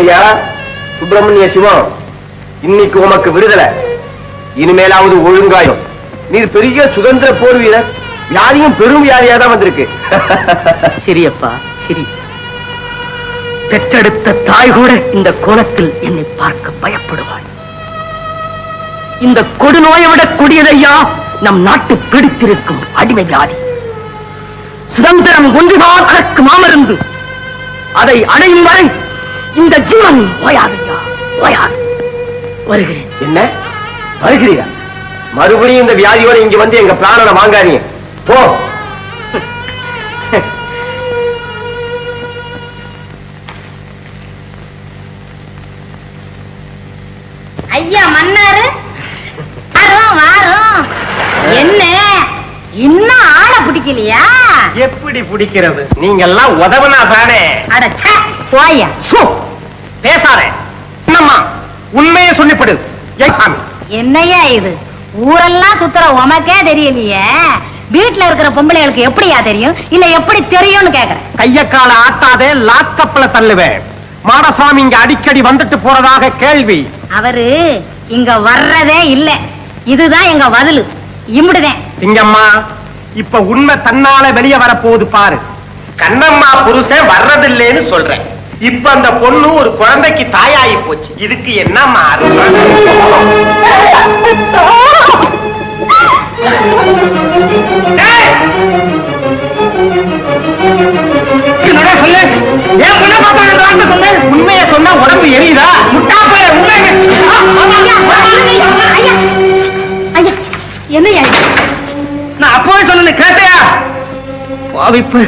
ஐயா சுப்பிரமணிய சிவம் இன்னைக்கு உமக்கு விடுதலை. இனிமேலாவது ஒழுங்காயும் நீர் பெரிய சுதந்திர போர் வீரர். வியாதியும் பெரும் வியாதியா தான் வந்திருக்கு. சரியப்பா சரி. பெற்றெடுத்த தாய் கூட இந்த கோலத்தில் என்னை பார்க்க பயப்படுவாய். இந்த கொடுநோயை விட கொடியதையா நம் நாட்டு பிடித்திருக்கும் அடிமை வியாதி. சுதந்திரம் ஒன்றுதான் அதற்கு மாமருந்து. அதை அடையும் வரை இந்த ஜீவன் ஓயாதையா ஓயாது. வருகிறேன். என்ன? வருகிறீரா? மறுபடியும் இந்த வியாதியோட இங்க வந்து எங்க பிராணனை வாங்காதீங்க. போ. ஐயா மன்னாரு? வாரம் வாரம். என்ன? இன்னும் ஆளை பிடிக்கலையா? எப்படி பிடிக்கிறது? நீங்க எல்லாம் உதவனா தானே. அட போயா. சு, பேசாதே. என்னம்மா? உண்மையை சொல்லிப்படு. என்னய்யா இது? ஊரெல்லாம் சுத்துற உமக்கே தெரியலையே. வீட்டுல இருக்கிற பொம்பளைகளுக்கு எப்படியா தெரியும்? இல்ல எப்படி தெரியும்னு கேக்குறேன். கைய கால ஆட்டாதே லாக்கப்பல தள்ளுவேன் மாடசாமி இங்க அடிக்கடி வந்துட்டு போறதாக கேள்வி. அவரு இங்க வர்றதே இல்ல. இதுதான் எங்க பதிலு இம்முடுதேன் சிங்கம்மா இப்ப உண்மை தன்னால வெளிய வரப்போகுது பாரு. கண்ணம்மா புருஷன் வர்றதில்லைன்னு சொல்றேன். இப்ப அந்த பொண்ணு ஒரு குழந்தைக்கு தாயாகி போச்சு. இதுக்கு பார்த்தாங்கன்றான்னு சொல்லு. உண்மையை சொன்னா உடம்பு எரியுதா? முட்டா போய் இது? நான் அப்பவே சொன்னேன் கேட்டையா? பாவிப்பு.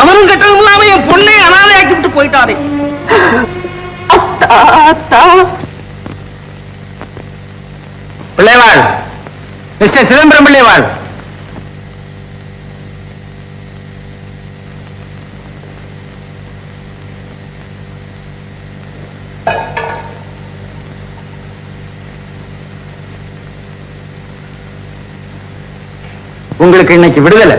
அவரும் கட்டவும் இல்லாம என் பொண்ணை அனாதையாக்கி விட்டு போயிட்டாரே பிள்ளைவாள் மிஸ்டர் சிதம்பரம் பிள்ளைவாள். உங்களுக்கு இன்னைக்கு விடுதலை.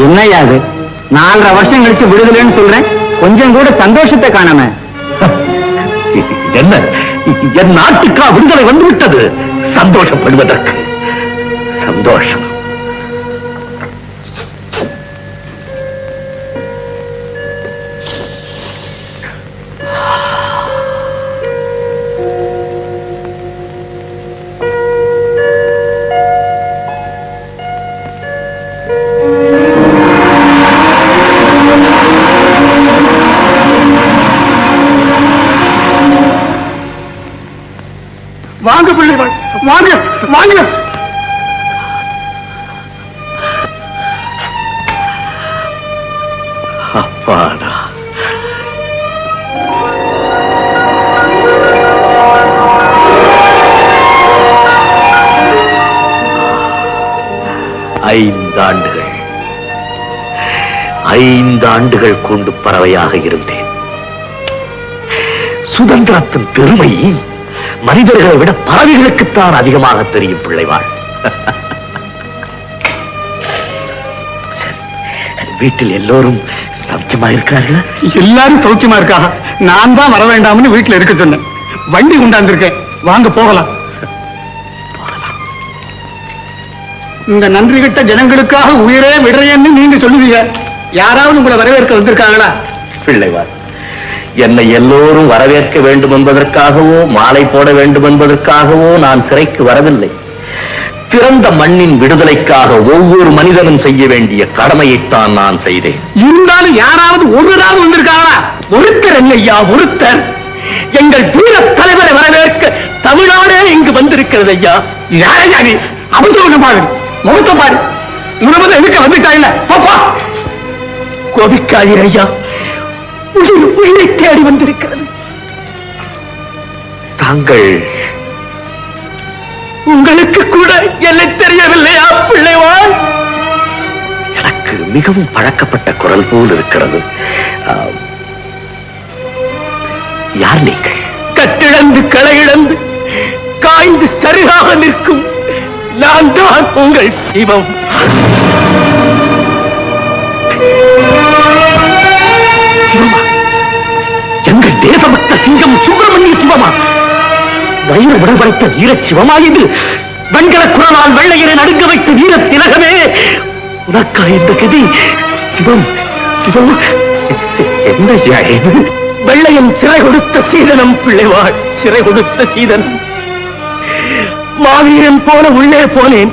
என்னையா அது? நாலரை வருஷம் கழிச்சு விடுதலைன்னு சொல்றேன். கொஞ்சம் கூட சந்தோஷத்தை காணாம. என்ன? என் நாட்டுக்கா விடுதலை வந்துவிட்டது? சந்தோஷப்படுவதற்கு. சந்தோஷம். ஐந்தாண்டுகள் கொண்டு பறவையாக இருந்தேன். சுதந்திரத்தின் பெருமை மனிதர்களை விட பறவைகளுக்குத்தான் அதிகமாக தெரியும் பிள்ளைவாள். வீட்டில் எல்லோரும் சௌக்கியமா இருக்கிறார்களா? எல்லாரும் சௌக்கியமா இருக்கா நான் தான் வர வேண்டாம்னு வீட்டுல இருக்க சொன்னேன். வண்டி கொண்டாந்துருக்கேன் வாங்க போகலாம். இந்த நன்றி கிட்ட ஜனங்களுக்காக உயிரே விடுறேன்னு நீங்க சொல்லுவீங்க. யாராவது உங்களை வரவேற்க வந்திருக்காங்களா? பிள்ளைவாள் என்னை எல்லோரும் வரவேற்க வேண்டும் என்பதற்காகவோ மாலை போட வேண்டும் என்பதற்காகவோ நான் சிறைக்கு வரவில்லை. பிறந்த மண்ணின் விடுதலைக்காக ஒவ்வொரு மனிதனும் செய்ய வேண்டிய கடமையைத்தான் நான் செய்தேன். இருந்தாலும் யாராவது ஒருவராவது வந்திருக்காங்களா? ஒருத்தர் இல்லையா ஒருத்தர்? எங்கள் வீர தலைவரை வரவேற்க தமிழ்நாடே இங்கு வந்திருக்கிறது ஐயா. யாரையா நீ? அவசரம் பாரு முகத்த பாரு. உணவு எதுக்க வந்துட்டாயில்ல பாப்பா கோபிக்காதீர் ஐயா. உயிர் உயிரை தேடி வந்திருக்கிறது. தாங்கள் உங்களுக்கு கூட என்னை தெரியவில்லையா பிள்ளைவாள் எனக்கு மிகவும் பழக்கப்பட்ட குரல் போல் இருக்கிறது. யார் நீங்கள்? கட்டிழந்து களை இழந்து காய்ந்து சரியாக நிற்கும் நான் தான் உங்கள் சிவமா. சிங்கம் சுப்பிரமணிய சிவமா வயிறு விடபடைத்த வீர சிவமா இது வெண்கல குரலால் வெள்ளையரை நடுங்க வைத்த வீர திலகமே. உனக்கா இந்த கதி சிவம் சிவம் என்ன இது வெள்ளையன் சிறை கொடுத்த சீதனம் பிள்ளைவாள் சிறை கொடுத்த சீதனம். மாவீரன் போல உள்ளே போனேன்.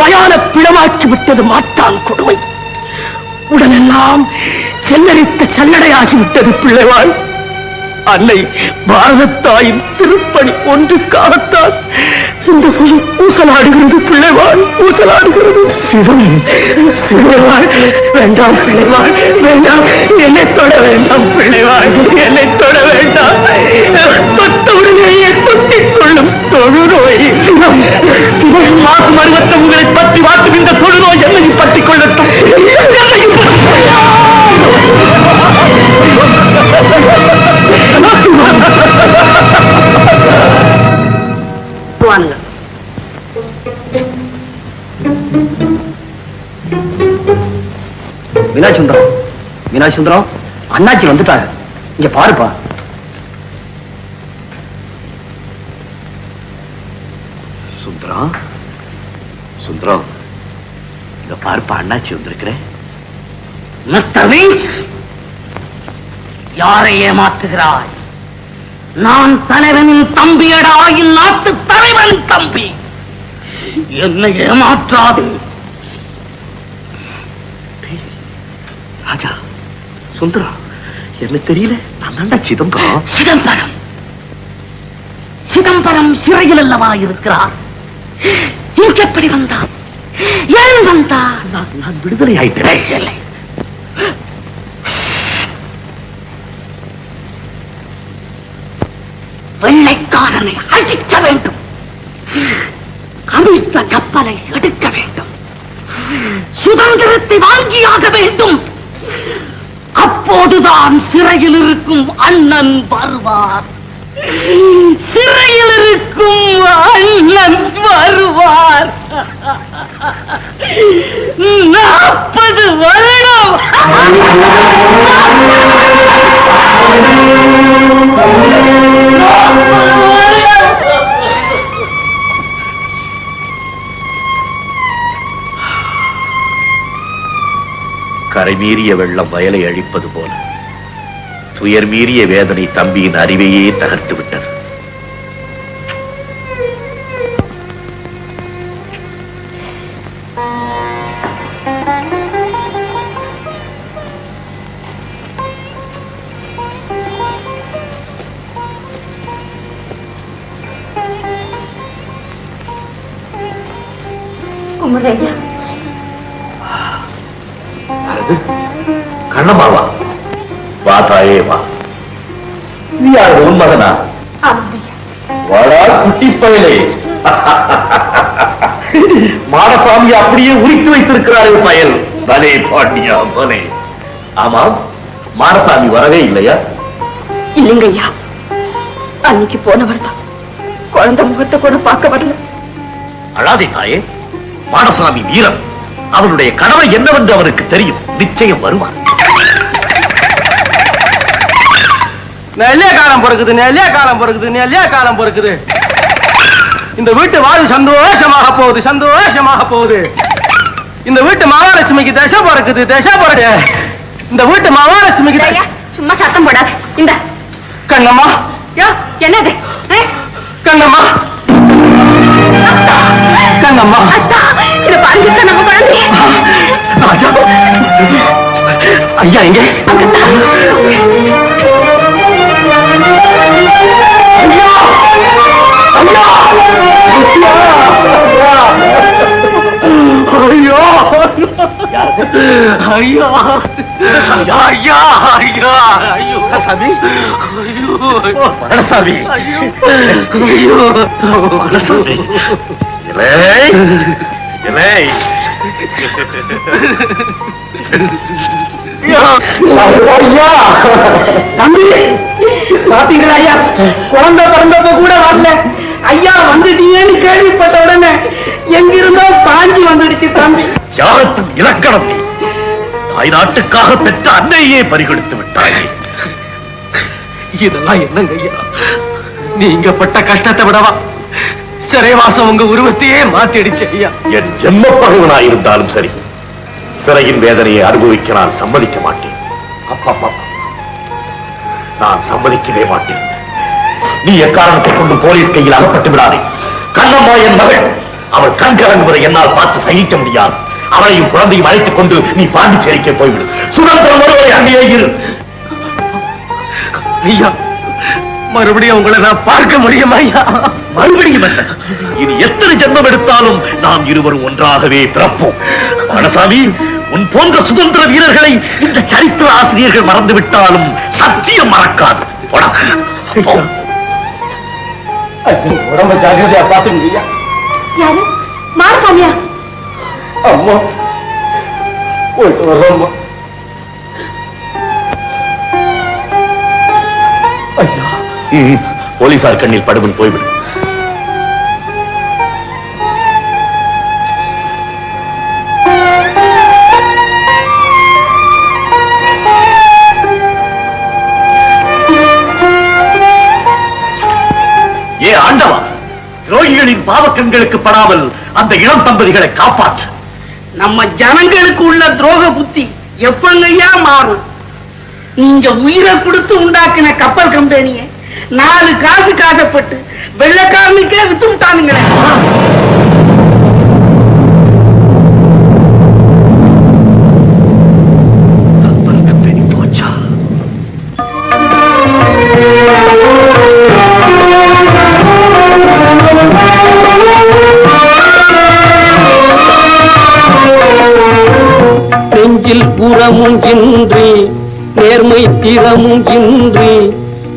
மயான பிளவாக்கி விட்டது மாட்டான் கொடுமை. உடனெல்லாம் செல்லரித்த சல்லடையாகி விட்டது பிள்ளைவாள். அன்னை பாரதத்தாயின் திருப்பணி ஒன்றுக்காகத்தான் இந்த புலி ஊசலாடுகிறது பிள்ளைவாள் ஊசலாடுகிறது. சிவன் சிவவாள் வேண்டாம் பிள்ளைவாள் வேண்டாம். என்னை தொட வேண்டாம் பிள்ளைவாள் என்னை தொட வேண்டாம். தொட்ட உடனேயே தொட்டிக் கொள்ளும் தொழுநோய். சிவம் சிவன் மாசு மருவத்தை உங்களை பற்றி வாக்கும் இந்த தொழுநோய் என்னையும் பற்றிக் கொள்ளட்டும். மீனாட்சி சுந்தரம் மீனாட்சி சுந்தரம் அண்ணாச்சி வந்துட்டாரு. இங்க பாருப்பா. சுந்தரம் சுந்தரம் இங்க பாருப்பா அண்ணாச்சி வந்திருக்கிறேன். யாரை ஏமாற்றுகிறாய்? நான் தலைவனின் தம்பியடா இந்நாட்டு தலைவன் தம்பி. என்னை ஏமாற்றாது. ராஜா சுந்தரம் என்ன தெரியல? நான் தாண்டா சிதம்பரம். சிதம்பரம். சிதம்பரம் சிறையில் அல்லவா இருக்கிறார்? இங்க எப்படி வந்தான்? ஏன் வந்தான்? நான் விடுதலை ஆயிட்டேன். வெள்ளைக்காரனை அழிக்க வேண்டும். அமிழ்ந்த கப்பலை எடுக்க வேண்டும். சுதந்திரத்தை வாங்கியாக வேண்டும். அப்போதுதான் சிறையில் இருக்கும் அண்ணன் வருவார். சிறையில் இருக்கும் அண்ணன் வருவார். நாற்பது வருடம். கரை மீறிய வெள்ளம் வயலை அழிப்பது போல. துயர் மீறிய வேதனை தம்பியின் அறிவையே தகர்த்து விட்டது அது கண்ணம்மாவா வா. தாயே வா. நீ யாரு உன் மகனா? வாடா குட்டி பயலே. மாடசாமி அப்படியே உரித்து வைத்திருக்கிறாரே பயல். பலே பாண்டியா பலே ஆமாம் மாடசாமி வரவே இல்லையா? இல்லைங்க ஐயா அன்னைக்கு போனவர் தான் குழந்தை முகத்தை கூட பார்க்க வரல. அழாதே தாயே மாடசாமி வீரன் அவனுடைய கடமை என்னவென்று அவனுக்கு தெரியும். நிச்சயம் வருவான் நெல்லிய காலம் பிறக்குது நெல்லிய காலம் பிறக்குது நெல்லிய காலம் பிறக்குது. இந்த வீட்டு வாழ்வு சந்தோஷமாக போகுது சந்தோஷமாக போகுது. இந்த வீட்டு மகாலட்சுமிக்கு தசை பிறக்குது தசை பிறகு இந்த வீட்டு மகாலட்சுமிக்கு சும்மா சத்தம் போடாத. இந்த. கண்ணம்மா. யோ என்னது? கண்ணம்மா. கண்ணம்மா அத்தா இத பாருங்க நம்ம குழந்தை. ராஜா. ஐயா எங்க? ஐயோ ஐயோ. ஐயா. ஐயா. ஐயா ஐயோ சாமி ஐயோ. பழசாமி ஐயோ. பழசாமி இலை இலை ஐயா. தம்பி. பாத்தீங்களா ஐயா? குழந்தை பிறந்தப்ப கூட வரல. ஐயா வந்துட்டீங்கன்னு கேள்விப்பட்ட உடனே எங்கிருந்தோ பாஞ்சி வந்துடுச்சு தம்பி. தியாகத்தின் இலக்கணம் தாய் நாட்டுக்காக பெற்ற அன்னையே பறிகொடுத்து விட்டாயே. இதெல்லாம் என்னங்க ஐயா? நீங்க பட்ட கஷ்டத்தை விடவா? சிறைவாசம் உங்க உருவத்தையே மாத்திடுச்சு ஐயா. என் ஜென்ம பகைவனாயிருந்தாலும் சரி சிறையின் வேதனையை அனுபவிக்க நான் சம்மதிக்க மாட்டேன். அப்பப்பா. நான் சம்மதிக்கவே மாட்டேன். நீ எக்காரணத்தை கொண்டு போலீஸ் கையில் அகப்பட்டு விடாதே. கண்ணம்மா என் மகள். அவள் கண் கலங்குவதை என்னால் பார்த்து சகிக்க முடியாது. அவளையும் குழந்தையும் அழைத்துக் கொண்டு நீ பாண்டிச்சேரிக்கே போய்விடு. சுதந்திரம் ஒருவரை அங்கேயே இரு. ஐயா மறுபடியும் உங்களை நான் பார்க்க முடியுமா ஐயா? மறுபடியும் என்ன? இனி எத்தனை ஜென்மம் எடுத்தாலும் நாம் இருவரும் ஒன்றாகவே பிறப்போம். மனசாமி உன் போன்ற சுதந்திர வீரர்களை இந்த சரித்திர ஆசிரியர்கள் மறந்து விட்டாலும் சத்தியம் மறக்காது. உடம்ப ஜாகிரதையா பாத்துங்க ஐயா. யாரு? மாரசாமியா அம்மா போயிட்டு வர்றோம்மா. போலீசார் கண்ணில் படுவன் போய்விடு துரோகிகளின் பாவக்கண்களுக்கு படாமல் அந்த இளம் தம்பதிகளை காப்பாற்று. நம்ம ஜனங்களுக்கு உள்ள துரோக புத்தி எப்பங்கய்யா மாறும்? நீங்க உயிரை கொடுத்து உண்டாக்கின கப்பல் கம்பெனிய நாலு காசு காசப்பட்டு வெள்ளக்காரனுக்கே வித்து விட்டானுங்களே நெஞ்சில் புறமும் இன்றி நேர்மை திறமும் இன்றி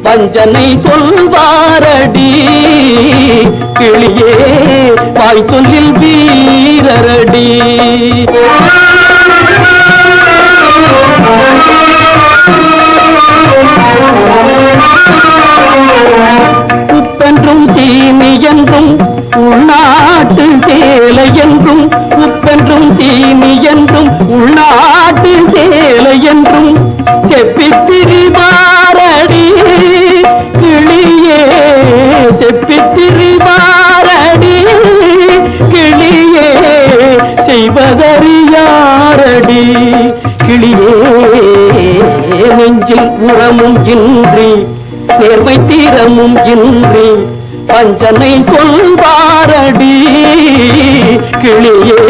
வஞ்சனை சொல்வாரடி. கிளியே வாய் சொல்லில் வீரரடி. உப்பென்றும் சீனி என்றும் உள்நாட்டு சேலை என்றும் உப்பென்றும் சீனி என்றும் உள்நாட்டு சேலை என்றும் செப்பித்திரிபாரடி கிளியே செப்பித்திரிபாரடி கிளியே செய்வதறியாரடி. கிளியே நெஞ்சில் உரமும் இன்றி நேர்மை தீரமும் இன்றி பஞ்சனை சொல்வாரடி. கிளியே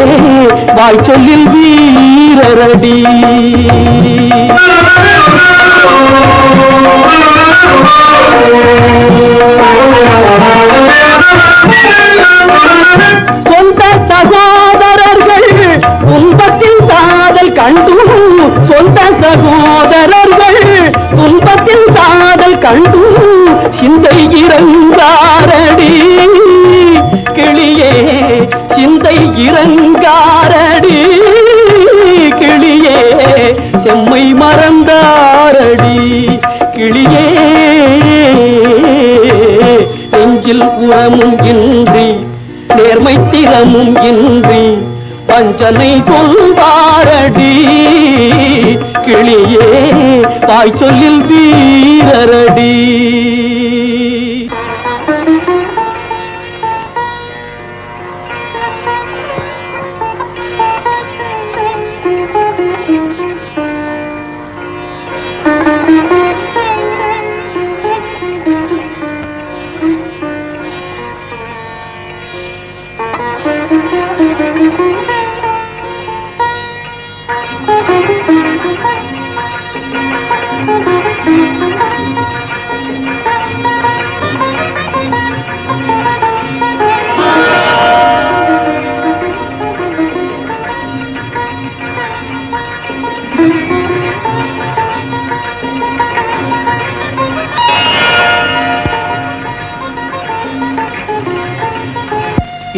வாய் சொல்லில் வீ வீரரடி சொந்த சகோதரர்கள் துன்பத்தில் சாதல் கண்டு சொந்த சகோதரர்கள் துன்பத்தில் சாதல் கண்டு சிந்தை இறங்காரடி. கிளியே சிந்தை இறங்காரடி நெஞ்சில் இன்றி நேர்மை திறமும் இன்றி பஞ்சனை சொல்வாரடி. கிளியே தாய் சொல்லில் வீரரடி.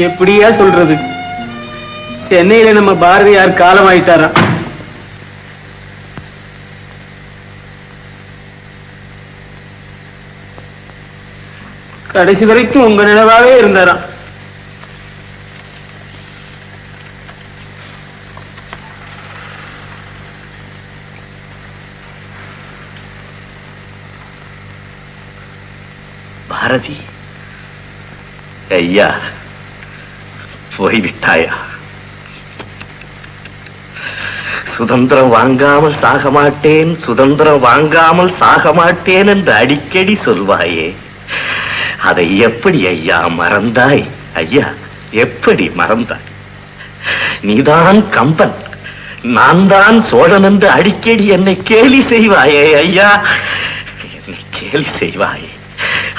எப்படியா சொல்றது? சென்னையில நம்ம பாரதியார் காலமாயிட்டாராம். கடைசி வரைக்கும் உங்க நினைவாவே இருந்தாராம். பாரதி ஐயா. போய்விட்டாயா? சுதந்திரம் வாங்காமல் சாக மாட்டேன் சுதந்திரம் வாங்காமல் சாக மாட்டேன் என்று அடிக்கடி சொல்வாயே. அதை எப்படி ஐயா மறந்தாய்? ஐயா எப்படி மறந்தாய்? நீதான் கம்பன் நான் தான் சோழன் என்று அடிக்கடி என்னை கேலி செய்வாயே ஐயா. என்னை கேலி செய்வாயே.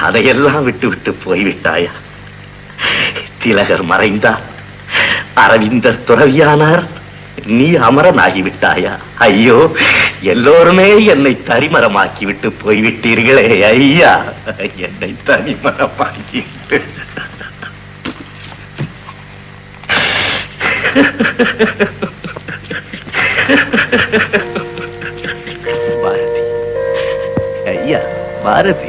அதையெல்லாம் விட்டு விட்டு போய்விட்டாயா? திலகர் மறைந்தார். அரவிந்தர் துறவியானார். நீ அமரனாகிவிட்டாயா? ஐயோ எல்லோருமே என்னை தரிமரமாக்கி விட்டு போய்விட்டீர்களே ஐயா. என்னை தரிமரமாக்கி பாரதி. ஐயா பாரதி பாரதி.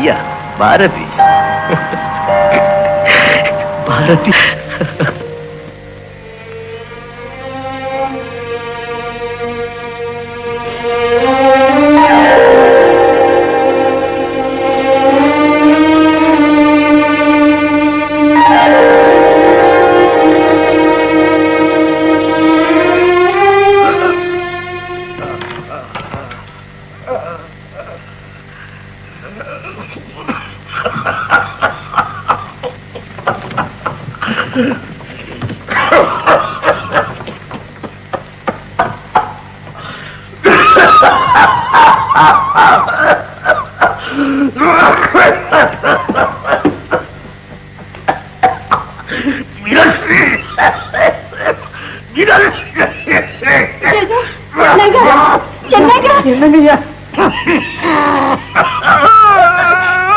ஐயா பாரதி என்னங்கய்யா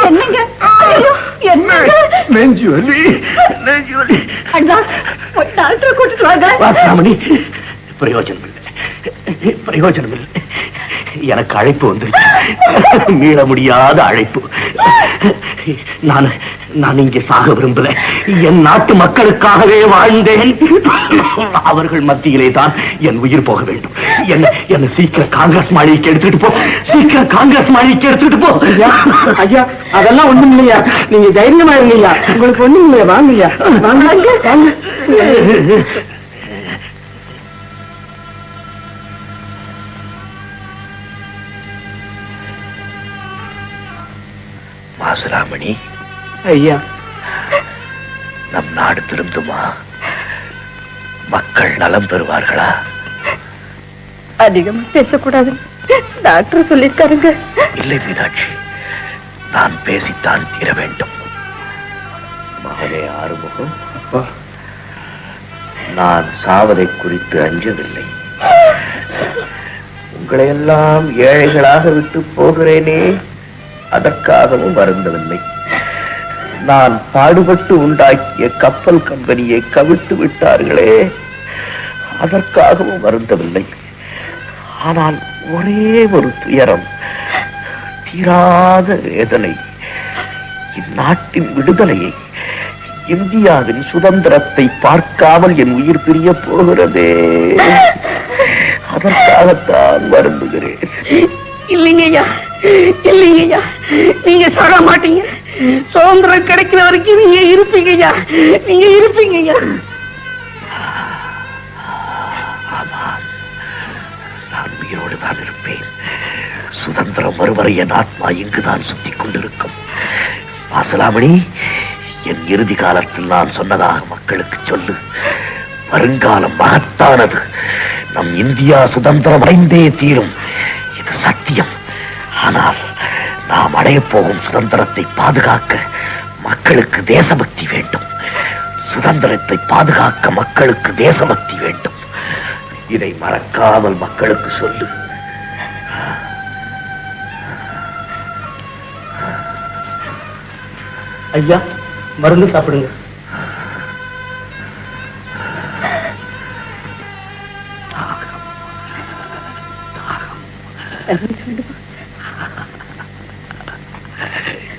என்னங்க என்னங்க நெஞ்சு வலி நெஞ்சு வலி அண்ணா டாக்டரை கூட்டிட்டு வாங்க. பிரயோஜனம் இல்லை பிரயோஜனம் இல்லை எனக்கு அழைப்பு வந்துருச்சு. மீள முடியாத அழைப்பு. நான் நான் இங்கே சாக விரும்பல. என் நாட்டு மக்களுக்காகவே வாழ்ந்தேன். அவர்கள் மத்தியிலே தான் என் உயிர் போக வேண்டும். என்ன என்ன சீக்கிரம் காங்கிரஸ் மாளிகைக்கு எடுத்துட்டு போ. சீக்கிரம் காங்கிரஸ் மாளிகைக்கு எடுத்துட்டு போ. ஐயா அதெல்லாம் ஒண்ணும் இல்லையா? நீங்க தைரியமா இருங்கய்யா. உங்களுக்கு ஒண்ணும் இல்லையா? வாங்கய்யா. வாங்க. மாசுராமணி ஐயா. நம் நாடு திருந்துமா மக்கள் நலம் பெறுவார்களா? அதிகமா பேசக்கூடாது. டாக்டர் சொல்லிருக்காருங்க இல்லை மீனாட்சி நான் பேசித்தான் தீர வேண்டும். மகனே ஆறுமுகம் நான் சாவதை குறித்து அஞ்சவில்லை. உங்களையெல்லாம் ஏழைகளாக விட்டு போகிறேனே. அதற்காகவும் வருந்தவில்லை. நான் பாடுபட்டு உண்டாக்கிய கப்பல் கம்பெனியை கவிழ்த்து விட்டார்களே. அதற்காகவும் வருந்தவில்லை. ஆனால் ஒரே ஒரு துயரம் தீராத வேதனை. இந்நாட்டின் விடுதலையை இந்தியாவின் சுதந்திரத்தை பார்க்காமல் என் உயிர் பிரிய போகிறதே. அதற்காகத்தான் வருந்துகிறேன். இல்லைங்கய்யா. இல்லைங்கய்யா. நீங்க சாக மாட்டீங்க. சுதந்திரம் கிடைக்கிற வரைக்கும் நீங்க இருப்பீங்கய்யா. நீங்க இருப்பீங்கய்யா. உயிரோடு தான் இருப்பேன். சுதந்திரம் வருவரை என் ஆத்மா இங்குதான் சுத்தி கொண்டிருக்கும். வாசலாமணி என் இறுதி காலத்தில் நான் சொன்னதாக மக்களுக்கு சொல்லு. வருங்காலம் மகத்தானது. நம் இந்தியா சுதந்திரம் அடைந்தே தீரும். ஆனால் நாம் அடையப் போகும் சுதந்திரத்தை பாதுகாக்க மக்களுக்கு தேசபக்தி வேண்டும். சுதந்திரத்தை பாதுகாக்க மக்களுக்கு தேசபக்தி வேண்டும். இதை மறக்காமல் மக்களுக்கு சொல்லு. ஐயா மருந்து சாப்பிடுங்க.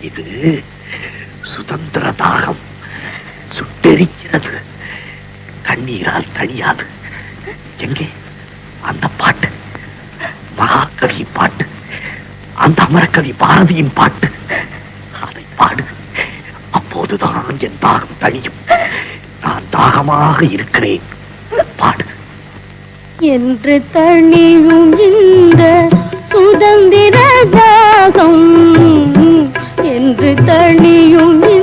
இது சுதந்திர தாகம் சுட்டெரிக்கிறது. தண்ணீரால் தனியாது எங்கே? அந்த பாட்டு. மகாகவி பாட்டு. அந்த அமரகவி பாரதியின் பாட்டு. அதை பாடு. அப்போதுதான் என் தாகம் தணியும். நான் தாகமாக இருக்கிறேன். பாடு. என்று தனியும் இந்த சுதந்திர தாகம் தனியும்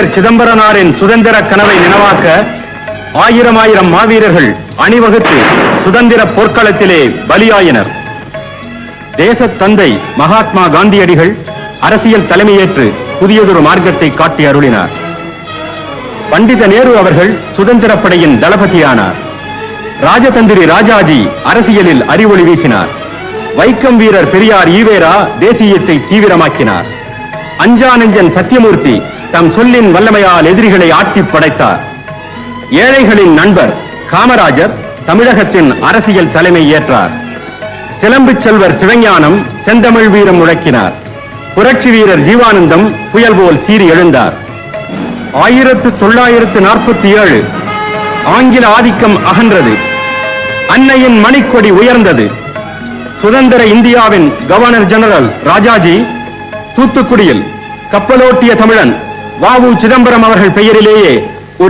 வீரர் சிதம்பரனாரின் சுதந்திர கனவை நினைவாக்க ஆயிரம் ஆயிரம் மாவீரர்கள் அணிவகுத்து சுதந்திர போர்க்களத்திலே பலியாயினர். தேசத் தந்தை மகாத்மா காந்தியடிகள் அரசியல் தலைமையேற்று புதியதொரு மார்க்கத்தை காட்டி அருளினார். பண்டித நேரு அவர்கள் சுதந்திரப் படையின் தளபதியானார். ராஜதந்திரி ராஜாஜி அரசியலில் அறிவொளி வீசினார். வைக்கம் வீரர் பெரியார் ஈவேரா தேசியத்தை தீவிரமாக்கினார். அஞ்சானஞ்சன் சத்தியமூர்த்தி தம் சொல்லின் வல்லமையால் எதிரிகளை ஆட்டி படைத்தார். ஏழைகளின் நண்பர் காமராஜர் தமிழகத்தின் அரசியல் தலைமை ஏற்றார். சிலம்பு செல்வர் சிவஞானம் செந்தமிழ் வீரம் முழக்கினார். புரட்சி வீரர் ஜீவானந்தம் புயல் போல் சீறி எழுந்தார். ஆயிரத்து தொள்ளாயிரத்து நாற்பத்தி ஏழு ஆங்கில ஆதிக்கம் அகன்றது. அன்னையின் மணிக்கொடி உயர்ந்தது. சுதந்திர இந்தியாவின் கவர்னர் ஜெனரல் ராஜாஜி தூத்துக்குடியில் கப்பலோட்டிய தமிழன் வாவு சிதம்பரம் அவர்கள் பெயரிலேயே